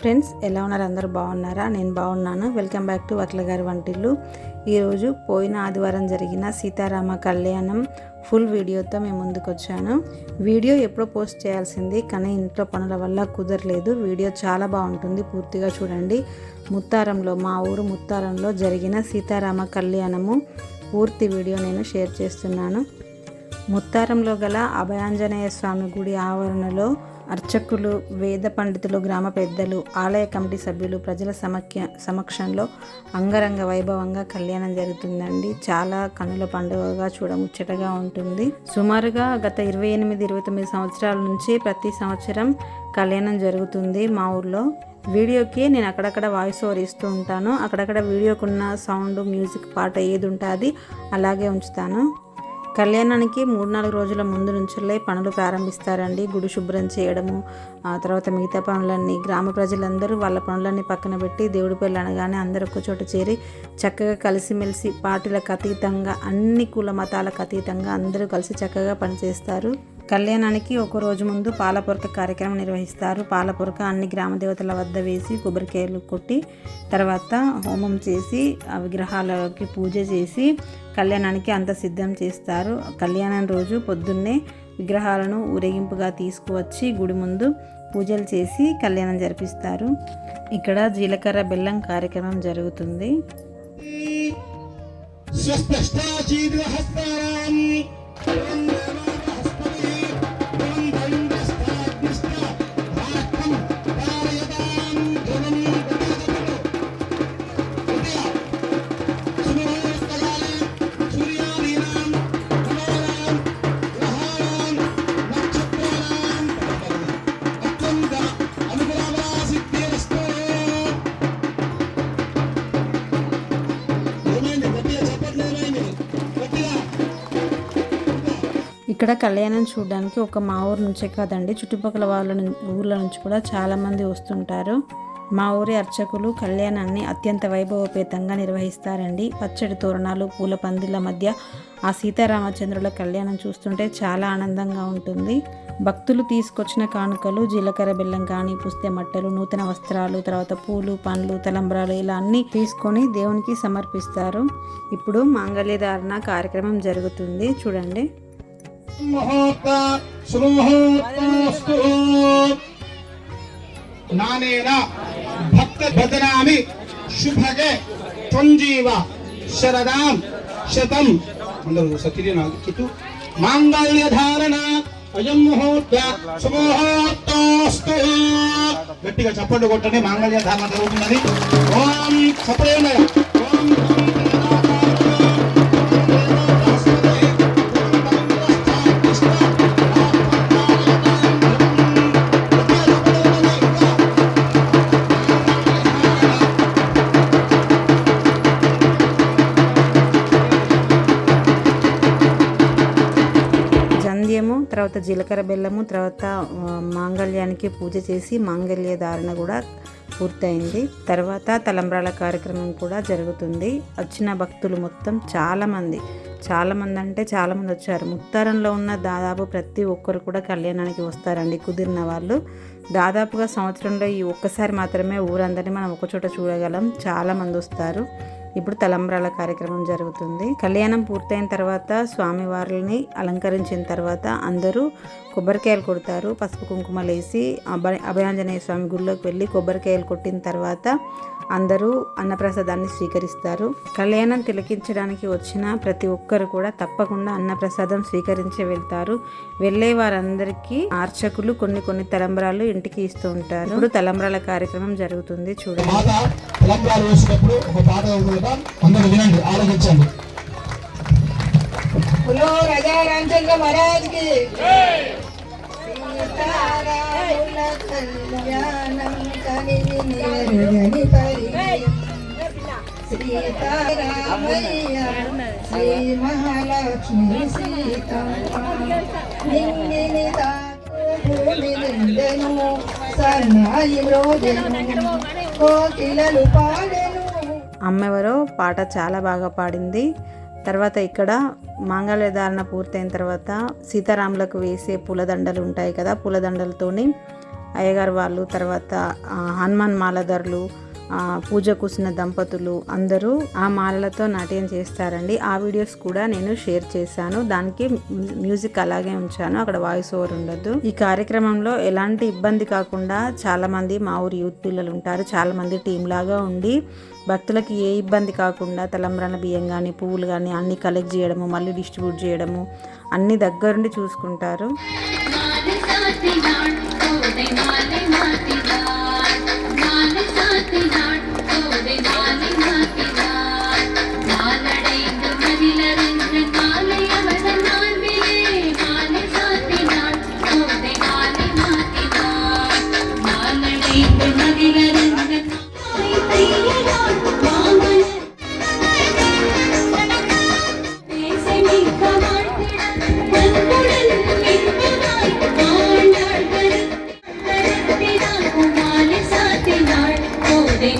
Friends ఎలా ఉన్నారు? అందరూ బాగున్నారా? నేను బాగున్నాను. వెల్కమ్ బ్యాక్ టు వట్ల గారి వంటిల్లు. ఈరోజు పోయిన ఆదివారం జరిగిన సీతారామ కళ్యాణం ఫుల్ వీడియోతో మేము ముందుకు వచ్చాను వీడియో ఎప్పుడో పోస్ట్ చేయాల్సింది కానీ ఇంట్లో పనుల వల్ల కుదరలేదు. వీడియో చాలా బాగుంటుంది పూర్తిగా చూడండి. ముత్తారంలో మా ఊరు ముత్తారంలో జరిగిన సీతారామ కళ్యాణము పూర్తి వీడియో నేను షేర్ చేస్తున్నాను. ముత్తారంలో గల అభయాంజనేయ స్వామి గుడి ఆవరణలో అర్చకులు వేద పండితులు గ్రామ పెద్దలు ఆలయ కమిటీ సభ్యులు ప్రజల సమఖ్య సమక్షంలో అంగరంగ వైభవంగా కళ్యాణం జరుగుతుందండి. చాలా కన్నుల పండుగగా చూడముచ్చటగా ఉంటుంది. సుమారుగా గత ఇరవై ఎనిమిది ఇరవై తొమ్మిది సంవత్సరాల నుంచి ప్రతి సంవత్సరం కళ్యాణం జరుగుతుంది మా ఊర్లో. వీడియోకి నేను అక్కడక్కడ వాయిస్ ఓవర్ ఇస్తూ ఉంటాను. అక్కడక్కడ వీడియోకున్న సౌండ్ మ్యూజిక్ పాట ఏది ఉంటుంది అలాగే ఉంచుతాను. కళ్యాణానికి మూడు నాలుగు రోజుల ముందు నుంచే పనులు ప్రారంభిస్తారండి. గుడి శుభ్రం చేయడము ఆ తర్వాత మిగతా పనులన్నీ గ్రామ ప్రజలందరూ వాళ్ళ పనులన్నీ పక్కన పెట్టి దేవుడి పెళ్ళి అనగానే అందరూ ఒక చోట చేరి చక్కగా కలిసిమెలిసి పార్టీలకు అతీతంగా అన్ని కుల మతాలకు అతీతంగా అందరూ కలిసి చక్కగా పనిచేస్తారు. కళ్యాణానికి ఒక రోజు ముందు పాలపొరక కార్యక్రమం నిర్వహిస్తారు. పాలపొరక అన్ని గ్రామ దేవతల వద్ద వేసి కొబ్బరికాయలు కొట్టి తర్వాత హోమం చేసి ఆ విగ్రహాలకి పూజ చేసి కళ్యాణానికి అంత సిద్ధం చేస్తారు. కళ్యాణం రోజు పొద్దున్నే విగ్రహాలను ఊరేగింపుగా తీసుకువచ్చి గుడి ముందు పూజలు చేసి కళ్యాణం జరిపిస్తారు. ఇక్కడ జీలకర్ర బెల్లం కార్యక్రమం జరుగుతుంది. స్వస్పష్టాచీద్రహస్తారాం ఇక్కడ కళ్యాణం చూడడానికి ఒక మా ఊరు నుంచే కాదండి. చుట్టుపక్కల వాళ్ళ ను- ఊర్ల నుంచి కూడా చాలా మంది వస్తుంటారు. మా ఊరి అర్చకులు కళ్యాణాన్ని అత్యంత వైభవపేతంగా నిర్వహిస్తారండి. పచ్చడి తోరణాలు పూల పందిళ్ళ మధ్య ఆ సీతారామచంద్రుల కళ్యాణం చూస్తుంటే చాలా ఆనందంగా ఉంటుంది. భక్తులు తీసుకొచ్చిన కానుకలు జీలకర్ర బెల్లం కానీ పుస్తే మట్టలు నూతన వస్త్రాలు తర్వాత పూలు పండ్లు తలంబ్రాలు ఇలా అన్ని తీసుకొని దేవునికి సమర్పిస్తారు. ఇప్పుడు మాంగళ్యధారణ కార్యక్రమం జరుగుతుంది. చూడండి. ముహూర్త సుముహూర్తమస్తు నానేన భక్త భజనామి శుభగే త్వంజీవ శరదాం శతం. అందరూ సతిరి నాకు చుట్టూ. మాంగళ్య ధారణ అయం ముహూర్త సుముహూర్తోస్తు గట్టిగా చప్పట్లు కొట్టండి మాంగళ్య ధారణ జరుగుతుందని ఓం సపరేణ ఓం తర్వాత జీలకర్ర బెల్లము తర్వాత మాంగళ్యానికి పూజ చేసి మాంగళ్య ధారణ కూడా పూర్తయింది. తర్వాత తలంబ్రాల కార్యక్రమం కూడా జరుగుతుంది. వచ్చిన భక్తులు మొత్తం చాలామంది. చాలామంది అంటే చాలామంది వచ్చారు. ముత్తారంలో ఉన్న దాదాపు ప్రతి ఒక్కరు కూడా కళ్యాణానికి వస్తారండి కుదిరిన వాళ్ళు. దాదాపుగా సంవత్సరంలో ఈ ఒక్కసారి మాత్రమే ఊరందరినీ మనం ఒకచోట చూడగలం. చాలామంది వస్తారు. ఇప్పుడు తలంబ్రాల కార్యక్రమం జరుగుతుంది. కళ్యాణం పూర్తయిన తర్వాత స్వామివారిని అలంకరించిన తర్వాత అందరూ కొబ్బరికాయలు కొడతారు. పసుపు కుంకుమలు వేసి అభ అభయాంజనేయ స్వామి గుడిలోకి వెళ్ళి కొబ్బరికాయలు కొట్టిన తర్వాత అందరూ అన్నప్రసాదాన్ని స్వీకరిస్తారు. కళ్యాణం తిలకించడానికి వచ్చిన ప్రతి ఒక్కరు కూడా తప్పకుండా అన్నప్రసాదం స్వీకరించి వెళ్తారు. వెళ్ళే వారందరికీ ఆర్చకులు కొన్ని కొన్ని తలంబరాలు ఇంటికి ఇస్తూ ఉంటారు. ఇప్పుడు తలంబరాల కార్యక్రమం జరుగుతుంది. చూడండి. వేసినప్పుడు ఒక పాట అందరూ వినండి ఆలోచించండి. बोलो राजा रामचंद्र महाराज की అమ్మెవరో పాట చాలా బాగా పాడింది. తర్వాత ఇక్కడ మాంగళ్య ధారణ పూర్తయిన తర్వాత సీతారాములకు వేసే పూలదండలు ఉంటాయి కదా పూలదండలతోని అయ్యగారు వాళ్ళు తర్వాత హనుమాన్ మాలధరులు ఆ, పూజ కూసిన దంపతులు అందరూ ఆ మాలలతో నాట్యం చేస్తారండి. ఆ వీడియోస్ కూడా నేను షేర్ చేశాను. దానికి మ్యూజిక్ అలాగే ఉంచాను. అక్కడ వాయిస్ ఓవర్ ఉండదు. ఈ కార్యక్రమంలో ఎలాంటి ఇబ్బంది కాకుండా చాలా మంది మా ఊరి యూత్ పిల్లలు ఉంటారు. చాలా మంది టీం లాగా ఉండి భక్తులకి ఏ ఇబ్బంది కాకుండా తలంబ్రాల బియ్యం కానీ పువ్వులు కానీ అన్నీ కలెక్ట్ చేయడము మళ్ళీ డిస్ట్రిబ్యూట్ చేయడము అన్నీ దగ్గరుండి చూసుకుంటారు. Thank you.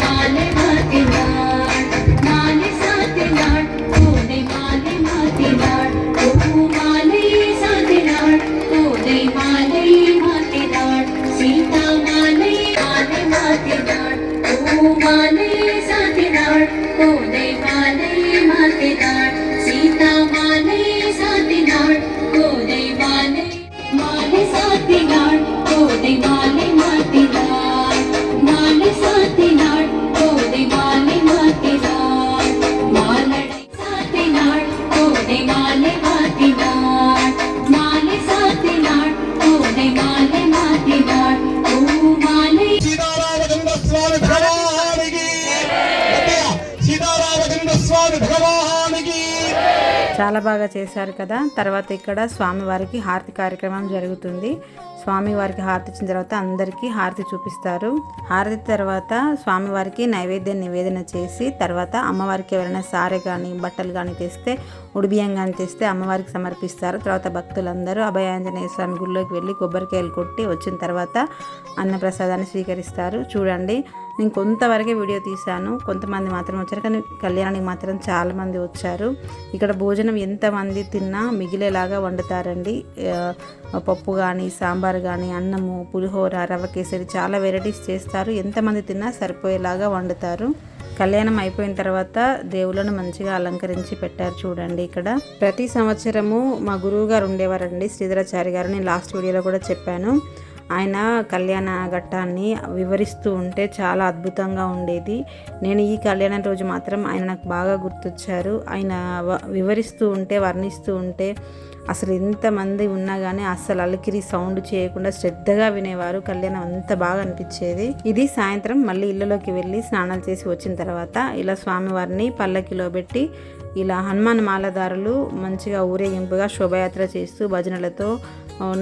माले माते చాలా బాగా చేశారు కదా. తర్వాత ఇక్కడ స్వామివారికి హారతి కార్యక్రమం జరుగుతుంది. స్వామివారికి హారతి ఇచ్చిన తర్వాత అందరికీ హారతి చూపిస్తారు. హారతి తర్వాత స్వామివారికి నైవేద్యం నివేదన చేసి తర్వాత అమ్మవారికి ఎవరైనా సారె కానీ బట్టలు కానీ తెస్తే ఉడిబియ్యం కానీ తెస్తే అమ్మవారికి సమర్పిస్తారు. తర్వాత భక్తులందరూ అభయాంజనేయ స్వామి గుడిలోకి వెళ్ళి కొబ్బరికాయలు కొట్టి వచ్చిన తర్వాత అన్నప్రసాదాన్ని స్వీకరిస్తారు. చూడండి నేను కొంతవరకే వీడియో తీశాను. కొంతమంది మాత్రం వచ్చారు కానీ కళ్యాణానికి మాత్రం చాలామంది వచ్చారు. ఇక్కడ భోజనం ఎంతమంది తిన్నా మిగిలేలాగా వండుతారండి. పప్పు కానీ సాంబార్ కానీ అన్నము పులిహోర రవ్వ కేసరి చాలా వెరైటీస్ చేస్తారు. ఎంతమంది తిన్నా సరిపోయేలాగా వండుతారు. కళ్యాణం అయిపోయిన తర్వాత దేవులను మంచిగా అలంకరించి పెట్టారు చూడండి ఇక్కడ. ప్రతి సంవత్సరము మా గురువు గారు ఉండేవారండి శ్రీధరాచారి గారు. నేను లాస్ట్ వీడియోలో కూడా చెప్పాను. ఆయన కళ్యాణ ఘట్టాన్ని వివరిస్తూ ఉంటే చాలా అద్భుతంగా ఉండేది. నేను ఈ కళ్యాణం రోజు మాత్రం ఆయన నాకు బాగా గుర్తొచ్చారు. ఆయన వ- వివరిస్తూ ఉంటే వర్ణిస్తూ ఉంటే అసలు ఎంతమంది ఉన్నా కానీ అస్సలు అలికిరి సౌండ్ చేయకుండా శ్రద్ధగా వినేవారు. కళ్యాణం అంత బాగా అనిపించేది. ఇది సాయంత్రం మళ్ళీ ఇళ్ళలోకి వెళ్ళి స్నానాలు చేసి వచ్చిన తర్వాత ఇలా స్వామివారిని పల్లకిలో పెట్టి ఇలా హనుమాన్ మాలదారులు మంచిగా ఊరేగింపుగా శోభయాత్ర చేస్తూ భజనలతో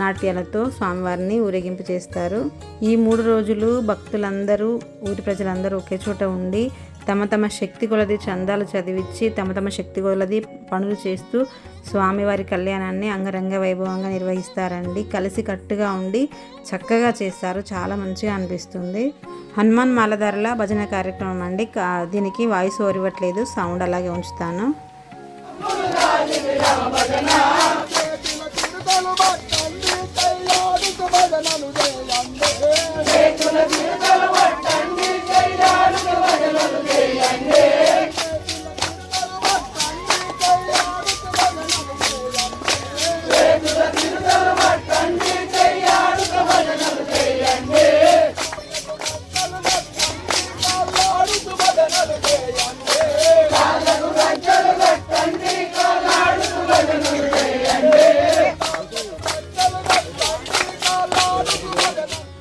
నాట్యాలతో స్వామివారిని ఊరేగింపు చేస్తారు. ఈ మూడు రోజులు భక్తులందరూ ఊరి ప్రజలందరూ ఒకే చోట ఉండి తమ తమ శక్తి కొలది చందాలు చదివించి తమ తమ శక్తి కొలది పనులు చేస్తూ స్వామివారి కళ్యాణాన్ని అంగరంగ వైభవంగా నిర్వహిస్తారండి. కలిసి కట్టుగా ఉండి చక్కగా చేస్తారు. చాలా మంచిగా అనిపిస్తుంది. హనుమాన్ మాలధారల భజన కార్యక్రమం అండి. దీనికి వాయిస్ ఓరివట్లేదు సౌండ్ అలాగే ఉంచుతాను. 咱们农民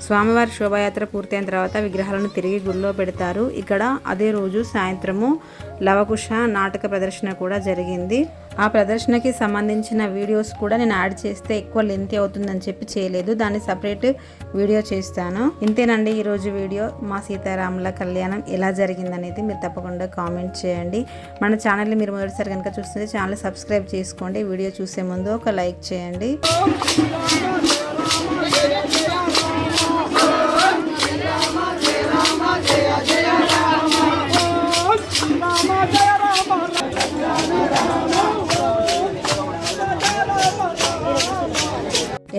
స్వామివారి శోభాయాత్ర పూర్తయిన తర్వాత విగ్రహాలను తిరిగి గుడిలో పెడతారు. ఇక్కడ అదే రోజు సాయంత్రము లవకుశ నాటక ప్రదర్శన కూడా జరిగింది. ఆ ప్రదర్శనకి సంబంధించిన వీడియోస్ కూడా నేను యాడ్ చేస్తే ఎక్కువ లెంత్ అవుతుందని చెప్పి చేయలేదు. దాన్ని సపరేట్ వీడియో చేస్తాను. ఇంతేనండి ఈరోజు వీడియో. మా సీతారాముల కళ్యాణం ఎలా జరిగిందనేది మీరు తప్పకుండా కామెంట్ చేయండి. మన ఛానల్ని మీరు మొదటిసారి కనుక చూస్తుంటే ఛానల్ సబ్స్క్రైబ్ చేసుకోండి. వీడియో చూసే ముందు ఒక లైక్ చేయండి.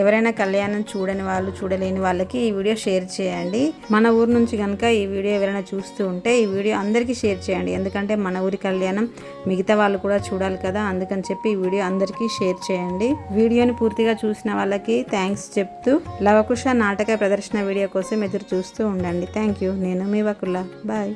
ఎవరైనా కళ్యాణం చూడని వాళ్ళు చూడలేని వాళ్ళకి ఈ వీడియో షేర్ చేయండి. మన ఊరు నుంచి కనుక ఈ వీడియో ఎవరైనా చూస్తూ ఉంటే ఈ వీడియో అందరికీ షేర్ చేయండి. ఎందుకంటే మన ఊరి కళ్యాణం మిగతా వాళ్ళు కూడా చూడాలి కదా అందుకని చెప్పి ఈ వీడియో అందరికీ షేర్ చేయండి. వీడియోని పూర్తిగా చూసిన వాళ్ళకి థ్యాంక్స్ చెప్తూ లవకుశ నాటక ప్రదర్శన వీడియో కోసం ఎదురు చూస్తూ ఉండండి. థ్యాంక్ యూ నేను మీ వకుల. బాయ్